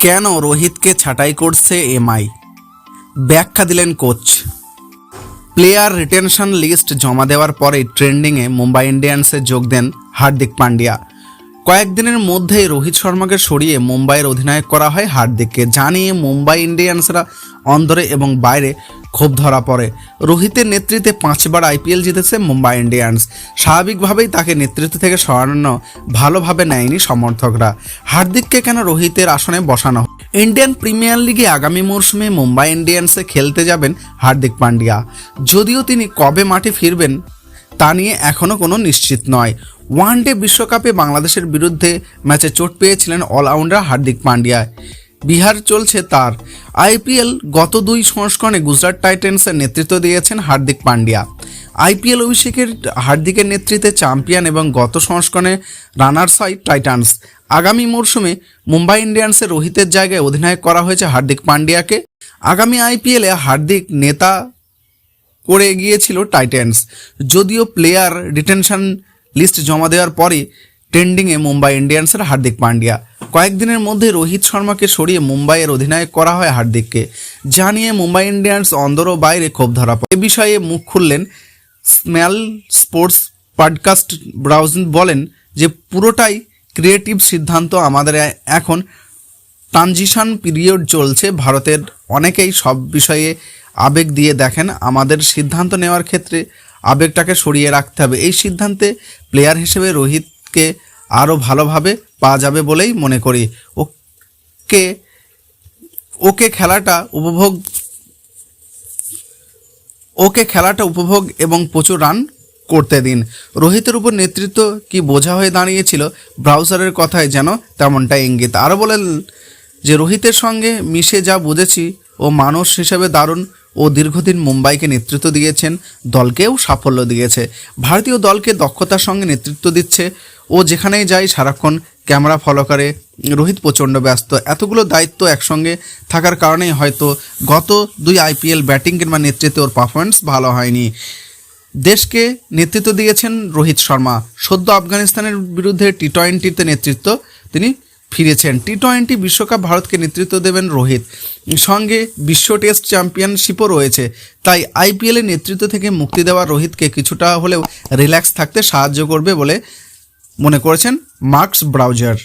কেন রোহিতকে ছাঁটাই করছে এমআই? ব্যাখ্যা দিলেন কোচ। প্লেয়ার রিটেনশন লিস্ট জমা দেওয়ার পরেই ট্রেন্ডিংয়ে মুম্বাই ইন্ডিয়ান্সে যোগ দেন হার্দিক পান্ডিয়া। কয়েকদিনের মধ্যেই রোহিত শর্মাকে সরিয়ে মুম্বাইয়ের অধিনায়ক করা হয় হার্দিককে। জানিয়ে মুম্বাই ইন্ডিয়ান্সরা অন্দরে এবং বাইরে ক্ষোভ ধরা পড়ে। রোহিতের নেতৃত্বে পাঁচবার আইপিএল জিতেছে মুম্বাই ইন্ডিয়ান্স। স্বাভাবিকভাবেই তাকে নেতৃত্ব থেকে সরানো ভালোভাবে নেয়নি সমর্থকরা। হার্দিককে কেন রোহিতের আসনে বসানো ইন্ডিয়ান প্রিমিয়ার লিগে আগামী মরশুমে মুম্বাই ইন্ডিয়ান্সে খেলতে যাবেন হার্দিক পান্ডিয়া। যদিও তিনি কবে মাঠে ফিরবেন তা নিয়ে এখনও কোনো নিশ্চিত নয়। ওয়ান ডে বিশ্বকাপে বাংলাদেশের বিরুদ্ধে ম্যাচে চোট পেয়েছিলেন অলরাউন্ডার হার্দিক পান্ডিয়া। বিহার চলছে তার। আইপিএল গত দুই সংস্করণে গুজরাট টাইটেন্সের নেতৃত্ব দিয়েছেন হার্দিক পান্ডিয়া। আইপিএল অভিষেকের হার্দিকের নেতৃত্বে চ্যাম্পিয়ন এবং গত সংস্করণে রানার্স হয় টাইটান্স। আগামী মরশুমে মুম্বাই ইন্ডিয়ান্সের রোহিতের জায়গায় অধিনায়ক করা হয়েছে হার্দিক পান্ডিয়াকে। আগামী আইপিএলে হার্দিক নেতা করে গিয়েছিল টাইটেন্স। যদিও প্লেয়ার রিটেনশন লিস্ট জমা দেওয়ার পরে ট্রেন্ডিংয়ে মুম্বাই ইন্ডিয়ান্সের হার্দিক পান্ডিয়া। কয়েকদিনের মধ্যে রোহিত শর্মাকে সরিয়ে মুম্বাইয়ের অধিনায়ক করা হয় হার্দিককে জানিয়ে মুম্বাই ইন্ডিয়ান্স অন্দর ও বাইরে ক্ষোভ ধরা পড়ে। এ বিষয়ে মুখ খুললেন স্ম্যাল স্পোর্টস পডকাস্ট ব্রাউজিং বলেন যে, পুরোটাই ক্রিয়েটিভ সিদ্ধান্ত আমাদের এখন। ট্রানজিশন পিরিয়ড চলছে, ভারতের অনেকেই সব বিষয়ে আবেগ দিয়ে দেখেন। আমাদের সিদ্ধান্ত নেওয়ার ক্ষেত্রে আবেগটাকে সরিয়ে রাখতে হবে। এই সিদ্ধান্তে প্লেয়ার হিসেবে রোহিতকে আরও ভালোভাবে পাওয়া যাবে বলেই মনে করি। ওকে ওকে খেলাটা উপভোগ, ওকে খেলাটা উপভোগ এবং প্রচুর রান করতে দিন। রোহিতের উপর নেতৃত্ব কি বোঝা হয়ে দাঁড়িয়েছিল ব্রাউজারের কথায় যেন তেমনটা ইঙ্গিত। আরও বলেন যে, রোহিতের সঙ্গে মিশে যা বুঝেছি, ও মানুষ হিসেবে দারুণ। ও দীর্ঘদিন মুম্বাইকে নেতৃত্ব দিয়েছেন, দলকেও সাফল্য দিয়েছে। ভারতীয় দলকে দক্ষতার সঙ্গে নেতৃত্ব দিচ্ছে ও যেখানেই যায় সারাক্ষণ ক্যামেরা ফলো করে। রোহিত প্রচণ্ড ব্যস্ত। এতগুলো দায়িত্ব একসঙ্গে থাকার কারণেই হয়তো গত দুই আইপিএল ব্যাটিং কিংবা নেতৃত্বে ওর পারফরমেন্স ভালো হয়নি। দেশকে নেতৃত্ব দিয়েছেন রোহিত শর্মা। সদ্য আফগানিস্তানের বিরুদ্ধে টি টোয়েন্টিতে নেতৃত্ব তিনি ফিরেছেন। টি টোয়েন্টি বিশ্বকাপ ভারতকে নেতৃত্ব দেবেন রোহিত। সঙ্গে বিশ্ব টেস্ট চ্যাম্পিয়নশিপও রয়েছে। তাই আইপিএলের নেতৃত্ব থেকে মুক্তি দেওয়া রোহিতকে কিছুটা হলেও রিল্যাক্স থাকতে সাহায্য করবে বলে মনে করেছেন মার্কস ব্রাউজার।